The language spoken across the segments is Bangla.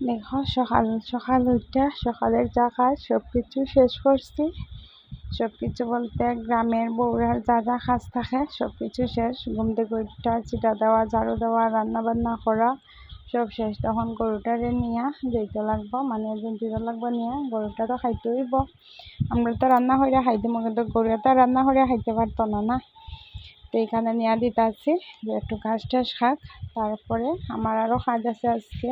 দেখো সকাল সকাল উঠটা সকালের যা কাজ সব কিছু শেষ করছি। সব কিছু বলতে গ্রামের বউরার যা যা কাজ থাকে সব কিছু শেষ। ঘুম থেকে চিটা দেওয়া, ঝাড়ু দেওয়া, রান্না বান্না করা সব শেষ। তখন গরুটারে নিয়ে যেতে লাগবো মানে দিতে লাগবো নিয়ে, গরুটা তো খাইতে হইব। আমরা তো রান্না হইয়া খাইতে কিন্তু গরু তো রান্না হইয়া খাইতে পারতো না না? তো এখানে নিয়ে দিতে আছি যে একটু ঘাস টাস খাক, তারপরে আমার আরও কাজ আছে আজকে।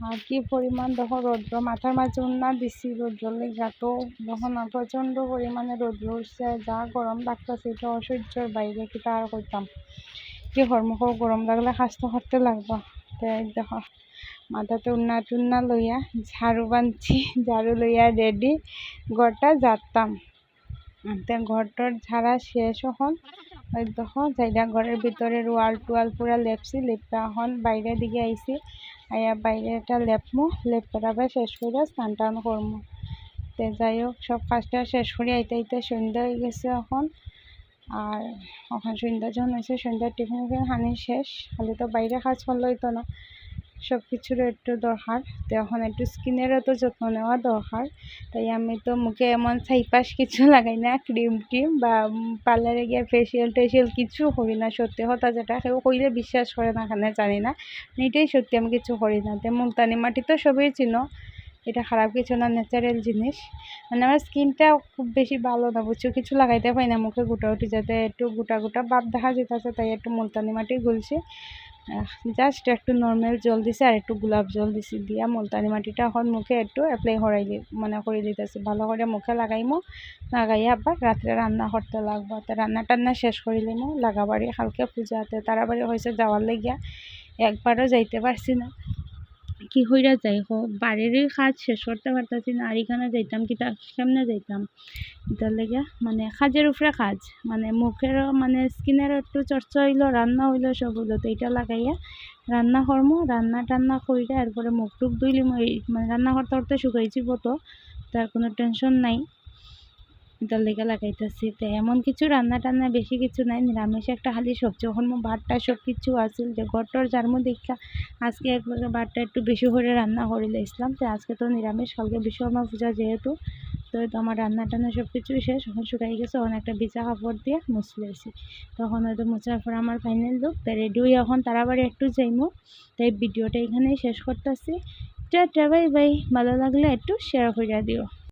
আর কি পরিমাণ দেখো রৌদ্র, মাথার মাঝে উন্না দিছি, রৌদ্র লেগা তো যখন প্রচণ্ড পরিমাণে রৌদ্র উঠছে, যা গরম লাগতেছে, এটা অসহ্যর বাইরে কি আর করতাম কি হরমুখ গরম লাগলে খাস্ত করতে লাগবো। দেখো, মাথাতে উন্না টুন্না লইয়া ঝাড়ু বানছি, ঝাড়ু লইয়া রেডি ঘরটা যাতাম ঘরটার ঝাড়া শেষ হন ওই দেখো যাইডা ঘরের ভিতরে ওয়াল টুয়াল পুরা লেপছি লেপটা এখন বাইরের দিকে আইছি আইয়া বাইরে একটা লেপমু লেপটা শেষ করে স্নান টান করমো। তে যাই হোক সব কাজটা শেষ করে, আইতে আইতে সন্ধ্যা হয়ে গেছে এখন। আর এখন সন্ধ্যা যখন হয়েছে, সন্ধ্যার টিফিন হানি শেষ। খালি তো বাইরে কাজ করলেই তো না। সব কিছুরও একটু দরকার। তো এখন একটু স্কিনেরও তো যত্ন নেওয়া দরকার। তাই আমি তো মুখে এমন সাইপাস কিছু লাগাই না, ক্রিম টিম বা পার্লারে গিয়ে ফেসিয়াল টেসিয়াল কিছু করি না। সত্যি হতা যেটা, কেউ কইলে বিশ্বাস করে না, কেন জানি না। এটাই সত্যি আমি কিছু করি না। তো মুলতানি মাটি তো সবই চিনো। এটা খারাপ কিছু না ন্যাচারাল জিনিস। মানে আমার স্কিনটা খুব বেশি ভালো না, বুঝছ? কিছু লাগাইতে পারি না মুখে, গোটা উঠে যাতে একটু গোটা গোটা ভাব দেখা যেতেছে, তাই একটু মুলতানি মাটি গুলছি। জাস্ট একটু নর্মাল জল দিছে আর একটু গোলাপ জল দিছি দিয়া মুলতানি মাটিটা এখন মুখে একটু অ্যাপ্লাই করাই দি মানে করে দিতেছি। ভালো করে মুখে লাগাইমো। লাগাইয়া আবার রাত্রে রান্না করতে লাগবো। তো রান্না টান্না শেষ করিলিমো লাগাবাড়ি হালকা পূজাতে তারাবাড়ি হয়েছে যাওয়ার লেগিয়া। একবারও যাইতে পারছি না। কি হইরা যাই, হো বাড়িরই কাজ শেষ করতে পারতাছি না আর এখানে যাইতাম কি কেমনে যাইতাম? এটার লেগে মানে কাজের উপরে কাজ মানে মুখেরও মানে স্কিনের একটু চর্চা হইল, রান্না হইল সব হইল তো এটা লাগাইয়া রান্না করমো, রান্না টান্না কইরা এরপরে মুখ টুক ধুইলি মানে রান্না করতে করতে শুকাইছি তো তার কোনো টেনশন নাই। এটার লেগে লাগাইতেছি। তো এমন কিছু রান্না টান্না বেশি কিছু নাই, নিরামিষ একটা খালি সবজি। ওখান ভাতটা সব কিছু আছিল যে ঘরটর যার মধ্যে আজকে একবারে ভাতটা একটু বেশি করে রান্না করে লাইছিলাম তো আজকে তো নিরামিষ, কালকে বিশ্বকর্মা পূজা যেহেতু, তো আমার রান্না টান্না সব কিছু শেষ। এখন শুকাই গেছে ওখানে একটা বিচা কাপড় দিয়ে মুছলেছি তখন হয়তো মোছার পর আমার ফাইনাল লুক তাই রেডি হয়ে এখন তাড়াতাড়ি একটু যাইমু। তাই ভিডিওটা এখানেই শেষ করতেছি। টাটা বাই বাই ভালো লাগলে একটু শেয়ার করে দিও।